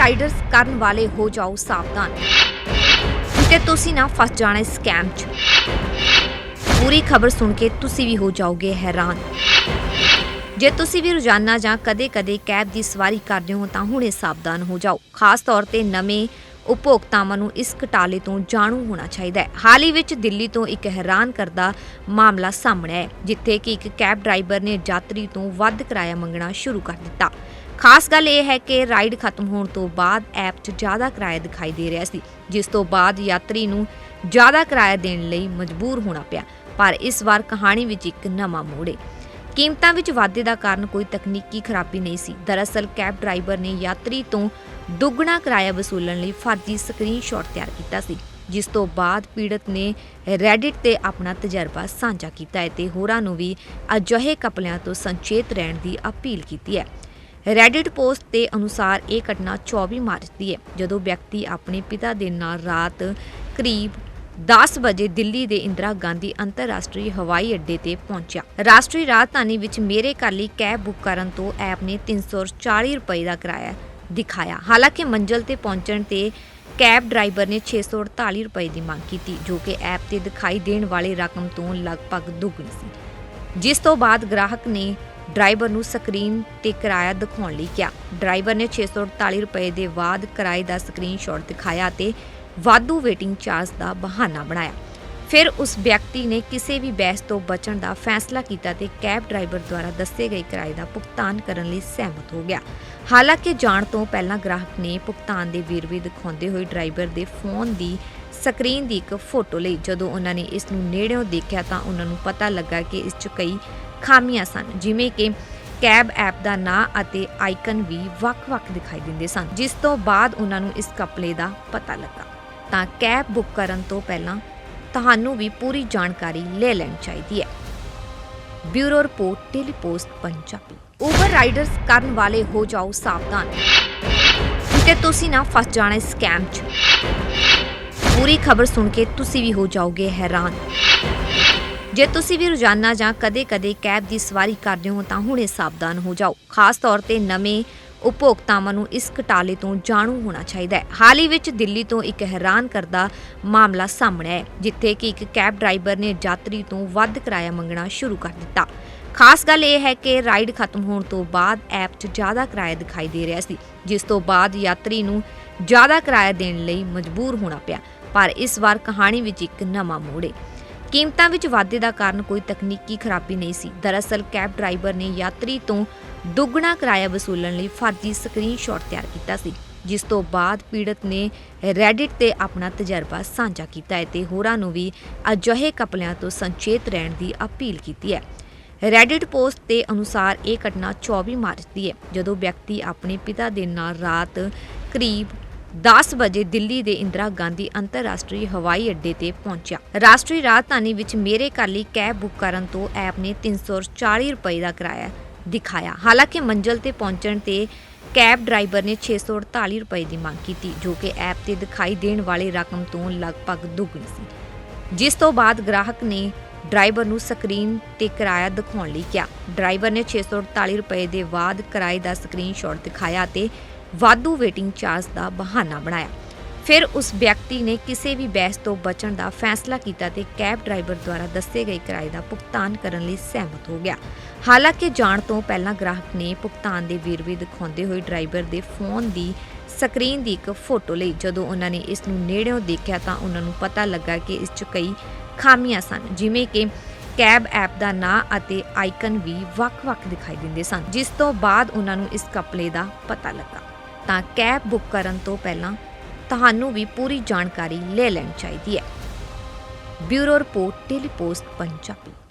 Riders ਕਰਨ ਵਾਲੇ ਹੋ ਜਾਓ ਸਾਵਧਾਨ। ਤੇ ਤੁਸੀਂ ਨਾ ਫਸ ਜਾਣਾ ਇਸ ਸਕੈਮ 'ਚ। ਪੂਰੀ ਖਬਰ ਸੁਣ ਕੇ ਤੁਸੀਂ ਵੀ ਹੋ ਜਾਓਗੇ ਹੈਰਾਨ। ਜੇ ਤੁਸੀਂ ਵੀ ਰੋਜ਼ਾਨਾ ਜਾਂ ਕਦੇ-ਕਦੇ ਕੈਬ ਦੀ ਸਵਾਰੀ ਕਰਦੇ ਹੋ ਤਾਂ ਹੁਣੇ ਸਾਵਧਾਨ ਹੋ ਜਾਓ। ਖਾਸ ਤੌਰ ਤੇ ਨਵੇਂ ਉਪਭੋਗਤਾਵਾਂ ਨੂੰ ਇਸ ਘਟਾਲੇ ਤੋਂ ਜਾਣੂ ਹੋਣਾ ਚਾਹੀਦਾ ਹੈ। ਹਾਲ ਹੀ ਵਿੱਚ ਦਿੱਲੀ ਤੋਂ ਇੱਕ ਹੈਰਾਨ ਕਰਦਾ ਮਾਮਲਾ ਸਾਹਮਣੇ ਆਇਆ ਹੈ, ਜਿੱਥੇ ਕਿ ਇੱਕ ਕੈਬ ਡਰਾਈਵਰ ਨੇ ਯਾਤਰੀ ਤੋਂ ਵੱਧ ਕਿਰਾਇਆ ਮੰਗਣਾ ਸ਼ੁਰੂ ਕਰ ਦਿੱਤਾ। ਖਾਸ ਗੱਲ ਇਹ ਹੈ ਕਿ ਰਾਈਡ ਖਤਮ ਹੋਣ ਤੋਂ ਬਾਅਦ ਐਪ 'ਚ ਜ਼ਿਆਦਾ ਕਿਰਾਇਆ ਦਿਖਾਈ ਦੇ ਰਿਹਾ ਸੀ, ਜਿਸ ਤੋਂ ਬਾਅਦ ਯਾਤਰੀ ਨੂੰ ਜ਼ਿਆਦਾ ਕਿਰਾਇਆ ਦੇਣ ਲਈ ਮਜਬੂਰ ਹੋਣਾ ਪਿਆ, ਪਰ ਇਸ ਵਾਰ ਕਹਾਣੀ ਵਿੱਚ ਇੱਕ ਨਵਾਂ ਮੋੜ ਹੈ ਕੀਮਤਾਂ ਵਿੱਚ ਵਾਧੇ ਦਾ ਕਾਰਨ ਕੋਈ ਤਕਨੀਕੀ ਖਰਾਬੀ ਨਹੀਂ ਸੀ। ਦਰਅਸਲ ਕੈਬ ਡਰਾਈਵਰ ਨੇ ਯਾਤਰੀ ਤੋਂ ਦੁੱਗਣਾ ਕਿਰਾਇਆ ਵਸੂਲਣ ਲਈ ਫਰਜ਼ੀ ਸਕਰੀਨਸ਼ਾਟ ਤਿਆਰ ਕੀਤਾ ਸੀ, ਜਿਸ ਤੋਂ ਬਾਅਦ ਪੀੜਤ ਨੇ ਰੈਡਿਟ ਤੇ ਆਪਣਾ ਤਜਰਬਾ ਸਾਂਝਾ ਕੀਤਾ ਹੈ ਤੇ ਹੋਰਾਂ ਨੂੰ ਵੀ ਅਜਿਹੇ ਕਪਲਿਆਂ ਤੋਂ ਸੰਚੇਤ ਰਹਿਣ ਦੀ ਅਪੀਲ ਕੀਤੀ ਹੈ। ਰੈਡਿਟ ਪੋਸਟ ਦੇ ਅਨੁਸਾਰ ਇਹ ਘਟਨਾ 24 ਮਾਰਚ ਦੀ ਹੈ। ਜਦੋਂ ਵਿਅਕਤੀ ਆਪਣੇ ਪਿਤਾ ਦੇ ਨਾਲ ਰਾਤ ਕਰੀਬ 10 ਵਜੇ ਦਿੱਲੀ ਦੇ ਇੰਦਰਾ ਗਾਂਧੀ ਅੰਤਰਰਾਸ਼ਟਰੀ ਹਵਾਈ ਅੱਡੇ ਤੇ ਪਹੁੰਚਿਆ। ਰਾਸ਼ਟਰੀ ਰਾਜਧਾਨੀ ਵਿੱਚ ਮੇਰੇ ਘਰ ਲਈ ਕੈਬ ਬੁੱਕ ਕਰਨ ਤੋਂ ਐਪ ਨੇ 340 ਰੁਪਏ ਦਾ ਕਿਰਾਇਆ ਦਿਖਾਇਆ। ਹਾਲਾਂਕਿ ਮੰਜ਼ਲ ਤੇ ਪਹੁੰਚਣ ਤੇ ਕੈਬ ਡਰਾਈਵਰ ਨੇ 648 ਰੁਪਏ ਦੀ ਮੰਗ ਕੀਤੀ, ਜੋ ਕਿ ਐਪ ਤੇ ਦਿਖਾਈ ਦੇਣ ਵਾਲੀ ਰਕਮ ਤੋਂ ਲਗਭਗ ਦੁੱਗਣੀ ਸੀ। ਜਿਸ ਤੋਂ ਬਾਅਦ ਗ੍ਰਾਹਕ ਨੇ ਡਰਾਈਵਰ ਨੂੰ ਸਕਰੀਨ ਤੇ ਕਿਰਾਇਆ ਦਿਖਾਉਣ ਲਈ ਕਿਹਾ। ਡਰਾਈਵਰ ਨੇ 648 ਰੁਪਏ ਦੇ ਬਾਅਦ ਕਿਰਾਏ ਦਾ ਸਕਰੀਨਸ਼ਾਟ ਦਿਖਾਇਆ ਤੇ ਵਾਧੂ ਵੇਟਿੰਗ ਚਾਰਜ ਦਾ ਬਹਾਨਾ ਬਣਾਇਆ। ਫਿਰ ਉਸ ਵਿਅਕਤੀ ਨੇ ਕਿਸੇ ਵੀ ਬਹਿਸ ਤੋਂ ਬਚਣ ਦਾ ਫੈਸਲਾ ਕੀਤਾ ਤੇ ਕੈਬ ਡਰਾਈਵਰ ਦੁਆਰਾ ਦੱਸੇ ਗਏ ਕਿਰਾਏ ਦਾ ਭੁਗਤਾਨ ਕਰਨ ਲਈ ਸਹਿਮਤ ਹੋ ਗਿਆ। ਹਾਲਾਂਕਿ ਜਾਣ ਤੋਂ ਪਹਿਲਾਂ ਗ੍ਰਾਹਕ ਨੇ ਭੁਗਤਾਨ ਦੇ ਵੇਰਵੇ ਦਿਖਾਉਂਦੇ ਹੋਏ ਡਰਾਈਵਰ ਦੇ ਫੋਨ ਦੀ ਸਕਰੀਨ ਦੀ ਇੱਕ ਫੋਟੋ ਲਈ, ਜਦੋਂ ਉਹਨਾਂ ਨੇ ਇਸ ਨੂੰ ਨੇੜਿਓਂ ਦੇਖਿਆ ਤਾਂ ਉਹਨਾਂ ਨੂੰ ਪਤਾ ਲੱਗਾ ਕਿ ਇਸ 'ਚ ਕਈ ਖਾਮੀਆਂ ਸਨ, ਜਿਵੇਂ ਕਿ ਕੈਬ ਐਪ ਦਾ ਨਾਂ ਅਤੇ ਆਈਕਨ ਵੀ ਵੱਖ-ਵੱਖ ਦਿਖਾਈ ਦਿੰਦੇ ਸਨ, ਜਿਸ ਤੋਂ ਬਾਅਦ ਉਹਨਾਂ ਨੂੰ ਇਸ ਕਪਲੇ ਦਾ ਪਤਾ ਲੱਗਾ। ਤਾਂ ਕੈਬ ਬੁੱਕ ਕਰਨ ਤੋਂ ਪਹਿਲਾਂ ਤੁਹਾਨੂੰ ਵੀ ਪੂਰੀ ਜਾਣਕਾਰੀ ਲੈ ਲੈਣੀ ਚਾਹੀਦੀ ਹੈ। Bureau report, daily Punjabi. Over riders ਕਰਨ ਵਾਲੇ ਹੋ ਜਾਓ ਸਾਵਧਾਨ। ਤੇ ਤੁਸੀਂ ਨਾ ਫਸ ਜਾਣਾ ਇਸ ਸਕੈਮ 'ਚ। ਪੂਰੀ ਖਬਰ ਸੁਣ ਕੇ ਤੁਸੀਂ ਵੀ ਹੋ ਜਾਓਗੇ ਹੈਰਾਨ। ਜੇ ਤੁਸੀਂ ਵੀ ਰੋਜ਼ਾਨਾ ਜਾਂ ਕਦੇ-ਕਦੇ ਕੈਬ ਦੀ ਸਵਾਰੀ ਕਰਦੇ ਹੋ ਤਾਂ ਹੁਣੇ ਸਾਵਧਾਨ ਹੋ ਜਾਓ। ਖਾਸ ਤੌਰ ਤੇ ਨਵੇਂ ਉਪਭੋਗਤਾਵਾਂ ਨੂੰ ਇਸ ਘਟਾਲੇ ਤੋਂ ਜਾਣੂ ਹੋਣਾ ਚਾਹੀਦਾ ਹੈ। ਹਾਲ ਹੀ ਵਿੱਚ ਦਿੱਲੀ ਤੋਂ ਇੱਕ ਹੈਰਾਨ ਕਰਦਾ ਮਾਮਲਾ ਸਾਹਮਣੇ ਆਇਆ ਜਿੱਥੇ ਕਿ ਇੱਕ ਕੈਬ ਡਰਾਈਵਰ ਨੇ ਯਾਤਰੀ ਤੋਂ ਵੱਧ ਕਿਰਾਇਆ ਮੰਗਣਾ ਸ਼ੁਰੂ ਕਰ ਦਿੱਤਾ। ਖਾਸ ਗੱਲ ਇਹ ਹੈ ਕਿ ਰਾਈਡ ਖਤਮ ਹੋਣ ਤੋਂ ਬਾਅਦ ਐਪ 'ਚ ਜ਼ਿਆਦਾ ਕਿਰਾਇਆ ਦਿਖਾਈ ਦੇ ਰਿਹਾ ਸੀ, ਜਿਸ ਤੋਂ ਬਾਅਦ ਯਾਤਰੀ ਨੂੰ ਜ਼ਿਆਦਾ ਕਿਰਾਇਆ ਦੇਣ ਲਈ ਮਜਬੂਰ ਹੋਣਾ ਪਿਆ, ਪਰ ਇਸ ਵਾਰ ਕਹਾਣੀ ਵਿੱਚ ਇੱਕ ਨਵਾਂ ਮੋੜ ਹੈ। ਕੀਮਤਾਂ ਵਿੱਚ ਵਾਧੇ ਦਾ ਕਾਰਨ ਕੋਈ ਤਕਨੀਕੀ ਖਰਾਬੀ ਨਹੀਂ ਸੀ। ਦਰਅਸਲ ਕੈਬ ਡਰਾਈਵਰ ਨੇ ਯਾਤਰੀ ਤੋਂ ਦੁੱਗਣਾ ਕਿਰਾਇਆ ਵਸੂਲਣ ਲਈ ਫਰਜ਼ੀ ਸਕਰੀਨਸ਼ਾਟ ਤਿਆਰ ਕੀਤਾ ਸੀ, ਜਿਸ ਤੋਂ ਬਾਅਦ ਪੀੜਤ ਨੇ ਰੈਡਿਟ ਤੇ ਆਪਣਾ ਤਜਰਬਾ ਸਾਂਝਾ ਕੀਤਾ ਹੈ ਤੇ ਹੋਰਾਂ ਨੂੰ ਵੀ ਅਜਿਹੇ ਕਪਲਿਆਂ ਤੋਂ ਸੰਚੇਤ ਰਹਿਣ ਦੀ ਅਪੀਲ ਕੀਤੀ ਹੈ। ਰੈਡਿਟ ਪੋਸਟ ਦੇ ਅਨੁਸਾਰ ਇਹ ਘਟਨਾ 24 ਮਾਰਚ ਦੀ ਹੈ, ਜਦੋਂ ਵਿਅਕਤੀ ਆਪਣੇ ਪਿਤਾ ਦੇ ਨਾਲ ਰਾਤ ਕਰੀਬ 10 ਵਜੇ ਦਿੱਲੀ ਦੇ ਇੰਦਰਾ ਗਾਂਧੀ ਅੰਤਰਰਾਸ਼ਟਰੀ ਹਵਾਈ ਅੱਡੇ ਤੇ ਪਹੁੰਚਿਆ। ਰਾਸ਼ਟਰੀ ਰਾਜਧਾਨੀ ਵਿੱਚ ਮੇਰੇ ਘਰ ਲਈ ਕੈਬ ਬੁੱਕ ਕਰਨ ਤੋਂ ਐਪ ਨੇ 340 ਰੁਪਏ ਦਾ ਕਿਰਾਇਆ ਦਿਖਾਇਆ। ਹਾਲਾਂਕਿ ਮੰਜ਼ਲ ਤੇ ਪਹੁੰਚਣ ਤੇ ਕੈਬ ਡਰਾਈਵਰ ਨੇ 648 ਰੁਪਏ ਦੀ ਮੰਗ ਕੀਤੀ, ਜੋ ਕਿ ਐਪ ਤੇ ਦਿਖਾਈ ਦੇਣ ਵਾਲੀ ਰਕਮ ਤੋਂ ਲਗਭਗ ਦੁੱਗਣੀ ਸੀ। ਜਿਸ ਤੋਂ ਬਾਅਦ ਗ੍ਰਾਹਕ ਨੇ ਡਰਾਈਵਰ ਨੂੰ ਸਕਰੀਨ ਤੇ ਕਿਰਾਇਆ ਦਿਖਾਉਣ ਲਈ ਕਿਹਾ। ਡਰਾਈਵਰ ਨੇ 648 ਰੁਪਏ ਦੇ ਬਾਅਦ ਕਿਰਾਏ ਦਾ ਸਕਰੀਨਸ਼ਾਟ ਦਿਖਾਇਆ ਤੇ ਵਾਧੂ ਵੇਟਿੰਗ ਚਾਰਜ ਦਾ ਬਹਾਨਾ ਬਣਾਇਆ। ਫਿਰ ਉਸ ਵਿਅਕਤੀ ਨੇ ਕਿਸੇ ਵੀ ਬਹਿਸ ਤੋਂ ਬਚਣ ਦਾ ਫੈਸਲਾ ਕੀਤਾ ਤੇ ਕੈਬ ਡਰਾਈਵਰ ਦੁਆਰਾ ਦੱਸੇ ਗਏ ਕਿਰਾਏ ਦਾ ਭੁਗਤਾਨ ਕਰਨ ਲਈ ਸਹਿਮਤ ਹੋ ਗਿਆ। ਹਾਲਾਂਕਿ ਜਾਣ ਤੋਂ ਪਹਿਲਾਂ ਗ੍ਰਾਹਕ ਨੇ ਭੁਗਤਾਨ ਦੇ ਵੇਰਵੇ ਦਿਖਾਉਂਦੇ ਹੋਏ ਡਰਾਈਵਰ ਦੇ ਫੋਨ ਦੀ ਸਕਰੀਨ ਦੀ ਇੱਕ ਫੋਟੋ ਲਈ, ਜਦੋਂ ਉਹਨਾਂ ਨੇ ਇਸ ਨੂੰ ਨੇੜਿਓਂ ਦੇਖਿਆ ਤਾਂ ਉਹਨਾਂ ਨੂੰ ਪਤਾ ਲੱਗਾ ਕਿ ਇਸ 'ਚ ਕਈ ਖਾਮੀਆਂ ਸਨ, ਜਿਵੇਂ ਕਿ ਕੈਬ ਐਪ ਦਾ ਨਾਂ ਅਤੇ ਆਈਕਨ ਵੀ ਵੱਖ-ਵੱਖ ਦਿਖਾਈ ਦਿੰਦੇ ਸਨ, ਜਿਸ ਤੋਂ ਬਾਅਦ ਉਹਨਾਂ ਨੂੰ ਇਸ ਕਪਲੇ ਦਾ ਪਤਾ ਲੱਗਾ। ਤਾਂ ਕੈਬ ਬੁੱਕ ਕਰਨ ਤੋਂ ਪਹਿਲਾਂ ਤੁਹਾਨੂੰ ਵੀ ਪੂਰੀ ਜਾਣਕਾਰੀ ਲੈ ਲੈਣੀ ਚਾਹੀਦੀ ਹੈ। Bureau report daily post Punjabi.